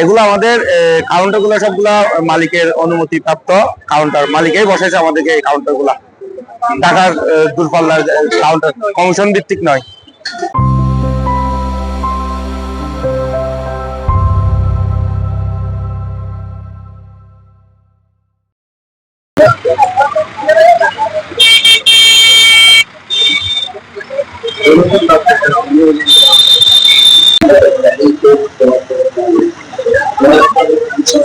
এগুলো আমাদের কাউন্টারগুলো সবগুলা মালিকের অনুমতি প্রাপ্ত কাউন্টার মালিকেই বসেছে আমাদেরকে এই কাউন্টারগুলা ঢাকার দূরপাল্লার কাউন্টার কমিশন ভিত্তিক নয়।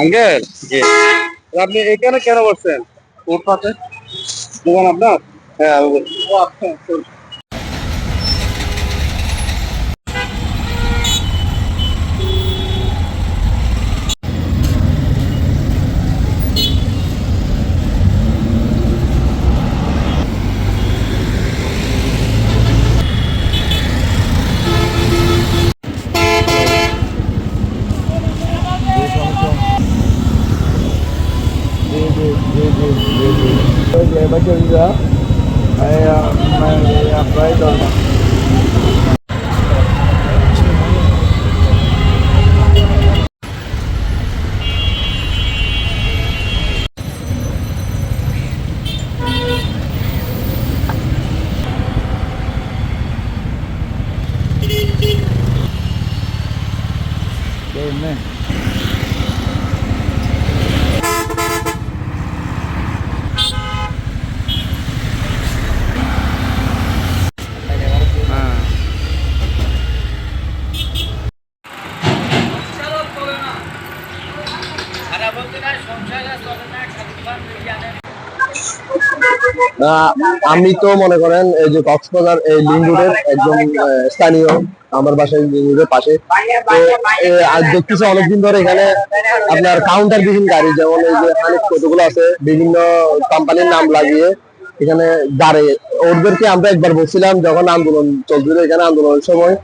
আঙ্কেল জি। আপনি এখানে কেন বসছেন? ফুটপাতে। দোকান আপনার? হ্যাঁ ও আচ্ছা అమ్మాయి అబ్బాయి దొరకదు আমি তো মনে করেন এই যে কক্সবাজার, এই লিঙ্ক রোডের একজন স্থানীয়, আমার বাসায় রোডের পাশে। তো দেখতেছি অনেকদিন ধরে এখানে আপনার কাউন্টার বিহীন গাড়ি, যেমন এই যে হানিফ কতগুলো আছে, বিভিন্ন কোম্পানির নাম লাগিয়ে এখানে দাঁড়িয়ে ওদেরকে আমরা একবার বলছিলাম, যখন আন্দোলন চলছিল এখানে আন্দোলনের সময়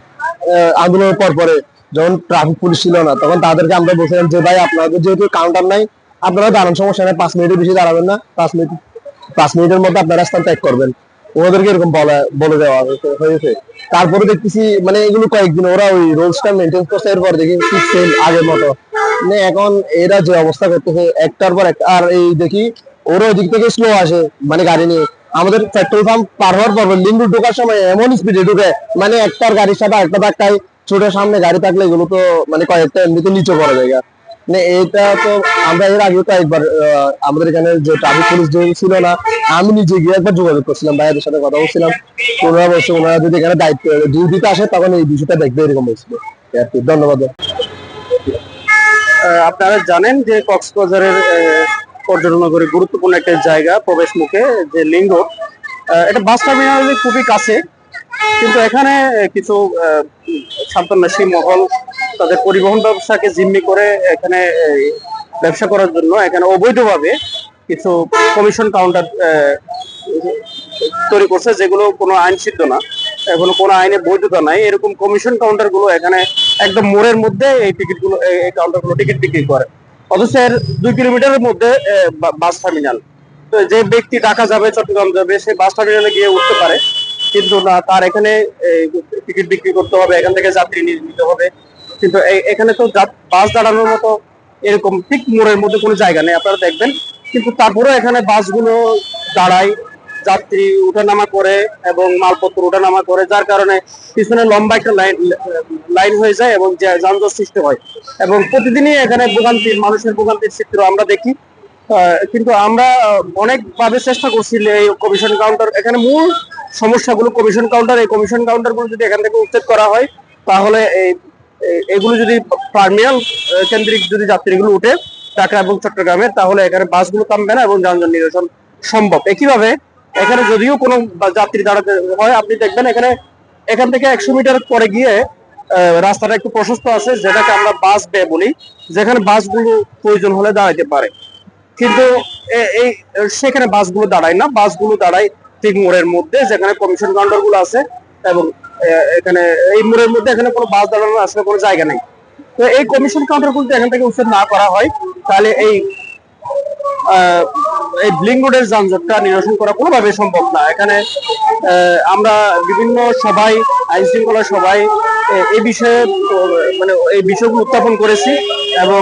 আন্দোলনের পর পরে যখন ট্রাফিক পুলিশ ছিল না, তখন তাদেরকে আমরা বলছিলাম যে, ভাই, আপনাদের যেহেতু কাউন্টার নাই, আপনারা দাঁড়ান, সমস্যা নেই, পাঁচ মিনিটের বেশি দাঁড়াবেন না, পাঁচ মিনিট, পাঁচ মিনিটের মধ্যে আপনারা স্থান ত্যাগ করবেন। ওদেরকে এরকম বলা, বলে দেওয়া হয়েছে- তারপরে দেখতেছি মানে এগুলো কয়েকদিন ওরা ওই রোলসটা মেনটেন করছে, এরপর দেখি সেম আগের মতো। মানে এখন এরা যে অবস্থা করতেছে, একটার পর একটা, আর এই দেখি, ওরা ওদিক থেকে স্লো আসে মানে গাড়ি নিয়ে। আমাদের পেট্রোল পাম্প পার হওয়ার পর, লিঙ্গুর ঢোকার সময় এমন স্পিডে ঢুকে মানে একটার গাড়ির সাথে একটা ধাক্কায় ছোট সামনে গাড়ি থাকলে এগুলো তো মানে কয়েকটা এমনিতে নিচে করা জায়গা মানে এটা তো আমরা এর আগে তো একবার আমাদের এখানে যে ট্রাফিক পুলিশ ছিল না, আমি নিজে গিয়ে একবার যোগাযোগ করছিলাম, ভাইয়াদের সাথে কথা বলছিলাম। ওনারা বলছে, ওনারা যদি এখানে দায়িত্ব ডিউটিতে আসে তখন এই বিষয়টা দেখবে এরকম হয়েছিল। আর কি। ধন্যবাদ আপনারা জানেন যে কক্সবাজারের পর্যটন নগরী গুরুত্বপূর্ণ একটা জায়গা প্রবেশ মুখে যে লিঙ্গ। এটা বাস টার্মিনালের খুবই কাছে। কিন্তু এখানে কিছু সন্ত্রাসী মহল তাদের পরিবহন ব্যবসাকে জিম্মি করে এখানে ব্যবসা করার জন্য এখানে অবৈধভাবে কিছু কমিশন কাউন্টার তৈরি করছে যেগুলো কোনো আইন সিদ্ধ না, এখনও কোনো আইনে বৈধতা নাই। এরকম কমিশন কাউন্টারগুলো এখানে একদম মোড়ের মধ্যে এই টিকিটগুলো এই কাউন্টারগুলো টিকিট বিক্রি করে। অথচ এর দুই কিলোমিটারের মধ্যে বাস টার্মিনাল যে ব্যক্তি ঢাকা যাবে, চট্টগ্রাম যাবে, সে বাস টার্মিনালে গিয়ে উঠতে পারে। কিন্তু না, তার এখানে টিকিট বিক্রি করতে হবে, এখান থেকে যাত্রী নিতে হবে। কিন্তু এখানে তো বাস দাঁড়ানোর মতো এরকম ঠিক মোড়ের মধ্যে কোনো জায়গা নেই, আপনারা দেখবেন। কিন্তু তারপরে এখানে বাসগুলো দাঁড়ায়, যাত্রী উঠানামা করে এবং মালপত্র উঠানামা করে যার কারণে পিছনে লম্বা একটা লাইন লাইন হয়ে যায় এবং যানজট সৃষ্টি হয়। এবং প্রতিদিনই এখানে ভোগান্তির, মানুষের ভোগান্তির চিত্র আমরা দেখি। কিন্তু আমরা অনেকভাবে চেষ্টা করছি এই কমিশন কাউন্টার এখানে মূল সমস্যাগুলো কমিশন কাউন্টার এই কমিশন কাউন্টারগুলো যদি এখান থেকে উচ্ছেদ করা হয়, তাহলে এই এগুলো যদি টার্মিনাল কেন্দ্রিক যদি যাত্রীগুলো উঠে ঢাকা এবং চট্টগ্রামের তাহলে এখানে বাসগুলো থামবে না এবং যানজট নিরসন সম্ভব। একইভাবে এখানে যদিও কোনো যাত্রী দাঁড়াতে হয়, আপনি দেখবেন এখানে, এখান থেকে একশো মিটার পরে গিয়ে রাস্তাটা একটু প্রশস্ত আছে, যেটাকে আমরা বাস বে বলি, যেখানে বাসগুলো প্রয়োজন হলে দাঁড়াইতে পারে। কিন্তু এই, সেখানে বাসগুলো দাঁড়ায় না, বাসগুলো দাঁড়ায় ঠিক মোড়ের মধ্যে যেখানে কমিশন কাউন্টারগুলো আছে এবং এখানে এই মোড়ের মধ্যে এখানে কোনো বাস দাঁড়ানোর আসলে কোনো জায়গা নেই। তো এই কমিশন কাউন্টারগুলো এখান থেকে উচ্ছেদ না করা হয়, তাহলে এই এই ব্লিং রোডের যানজটটা নিরসন করা কোনোভাবে সম্ভব না। এখানে আমরা বিভিন্ন সবাই আইন শৃঙ্খলা সবাই এই বিষয়ে মানে এই বিষয়গুলো উত্থাপন করেছি এবং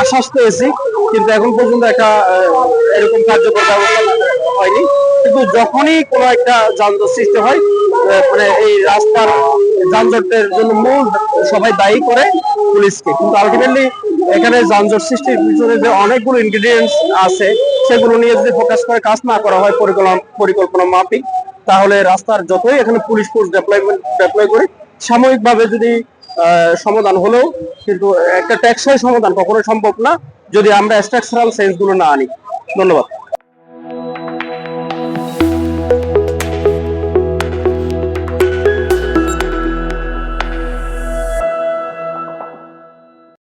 আশ্বাস পেয়েছি, কিন্তু এখন পর্যন্ত একটা এরকম কার্যকর ব্যবস্থা হয়নি। কিন্তু যখনই কোনো একটা যানজট সৃষ্টি হয় মানে এই রাস্তার যানজটের জন্য মূল সবাই দায়ী করে পুলিশকে। কিন্তু আলটিমেটলি এখানে যানজট সৃষ্টির পিছনে যে অনেকগুলো ইনগ্রিডিয়েন্টস আছে, সেগুলো নিয়ে যদি ফোকাস করে কাজ না করা হয় পরিকল্পনা পরিকল্পনা মাফিক তাহলে রাস্তার যতই এখানে পুলিশ ফোর্স ডেপ্লয়মেন্ট ডেপ্লয় করে, সাময়িকভাবে যদি সমাধান হলেও কিন্তু একটা টেকসই সমাধান কখনো সম্ভব না, যদি আমরা স্ট্রাকচারাল চেঞ্জগুলো না আনি। ধন্যবাদ।